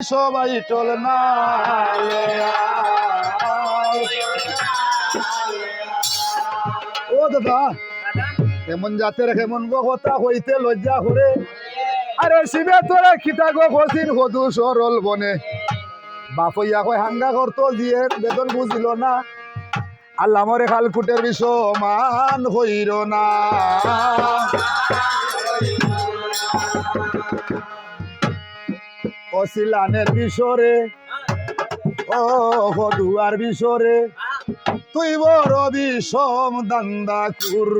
সবাই টল ও দাদা এমন জাতের কেমন গো কথা হইতে লজ্জা করে। আরে শিবে তোরা খিতা গো খসিন হদু সরল বনে। বাপইয়া কয় হাঙ্গা করতো, দিয়ে বেতন বুঝিল না। আল্লাহ মরে খালকুটের বিষ মান হইর না। অশিলানের বিষরে ও হদুয়ার বিষরে তুই বড় বিষম দান্দা কুর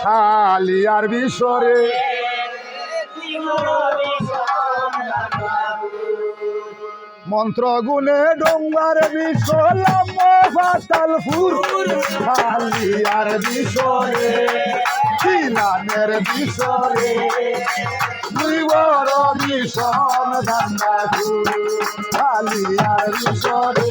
খালিয়ার বিষরে মন্ত্র গুনে ডোঙ্গার বিষলাম ফাতালপুর। খালিয়ার বিষরে শিলানের বিষরে তুই বড় কুর খালিয়ার বিষরে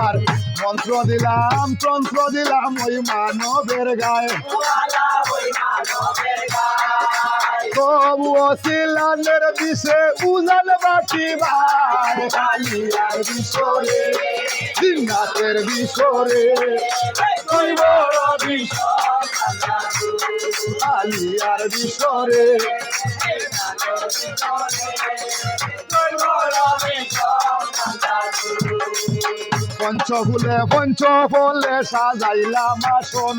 আর মন্ত্র দিলাম, তন্ত্র দিলাম ওই মানবের গায়ে। তবু অশিলানের বিষে উজান বাটি কালিয়ার বিষরে দিনাতের বিষরে। তুই বড় বিষ কালিয়ার বিষরে পঞ্চফুলে পঞ্চফলে সাজাইলাম আসন।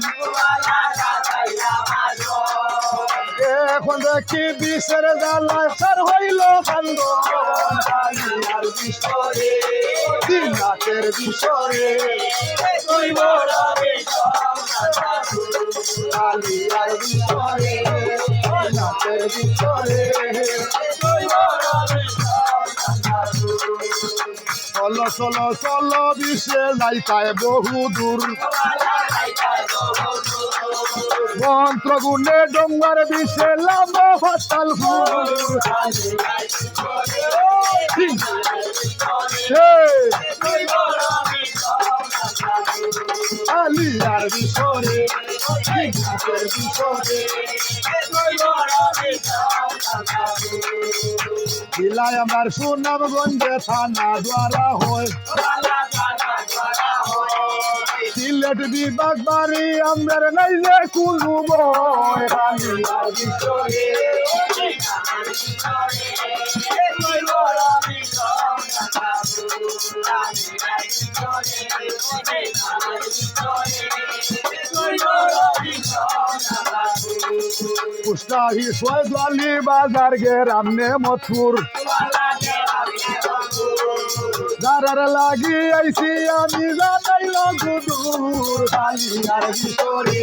এখন দেখি বিষের জ্বালায় সার হইল দিনাতের বিষরে তুই বড় বিষরে চলো চলো চলো বিশ্বে যাইতায় বহু দূর মন্ত্র গুণে ডোঙ্গার বিশ্বে লাভ হতাল আলিয়ার বিষরে জেলায় আমার সুনামগঞ্জে থানা দ্বারা হয়। সিলেট বিভাগ বাড়ি আমার নাই যে কোনো বয়। আলিয়ার বিষরে কুষ্টাহি সৈদালি বাজার গেরামনে মথুর। যারার লাগি আইসি আমি জানাইল গুদুর কালিয়ার ভিতরে।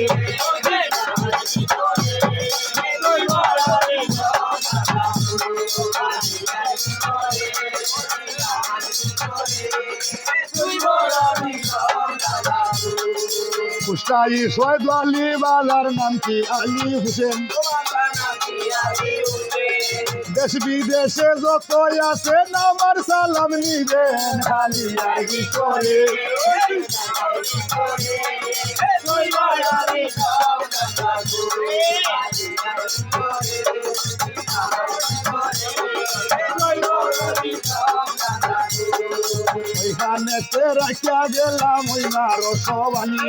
কুষ্টাহি সৈদালি বাজার নাম কি? আলী হুসেন। দেশ বিদেশে যত আছে আমার সালাম নিবেন কালিয়ার ভিতরে ওইখানে রাখিয়া গেলাম, ওই নার সবানি